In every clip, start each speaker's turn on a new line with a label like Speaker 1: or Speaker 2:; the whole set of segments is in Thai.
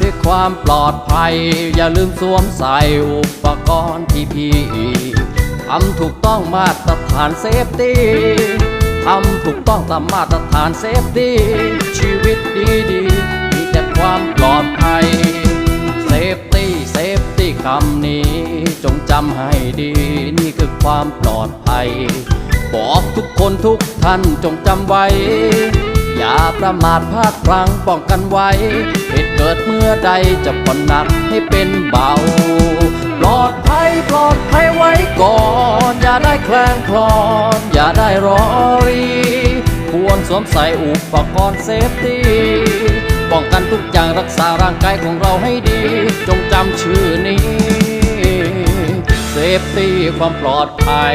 Speaker 1: ด้วยความปลอดภัย อย่าลืมสวมใส่อุปกรณ์ที่พีทำถูกต้องมาตรฐานเซฟตี้ทำถูกต้องตามมาตรฐานเซฟตี้ชีวิตดีๆมีแต่ความปลอดภัยเซฟตี้เซฟตี้คำนี้ จงจำให้ดี นี่คือความปลอดภัย บอกทุกคนทุกท่านจงจำไว้ อย่าประมาทพลาดพลั้งป้องกันไว้เหตุเกิดเมื่อใดจะผ่อนหนักให้เป็นเบา ปลอดภัยปลอดภัยไว้ก่อน อย่าได้แคลงคลอน อย่าได้รอรี ควรสวมใส่อุปกรณ์เซฟตี้ป้องกันทุกอย่างรักษาร่างกายของเราให้ดี จงจำชื่อนี้ เซฟตี้ความปลอดภัย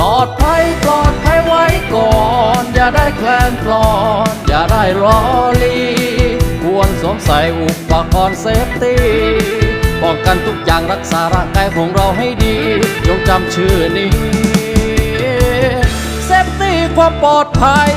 Speaker 1: ลอดภัยปลอดภัยไว้ก่อน อย่าได้แคลนคลอน อย่าได้รอลี ควรสวมใส่อุปกรณ์เซฟตี้ป้องกันทุกอย่างรักษาร่างกายของเราให้ดีจงจำชื่อนี้ เซฟตี้ความปลอดภัย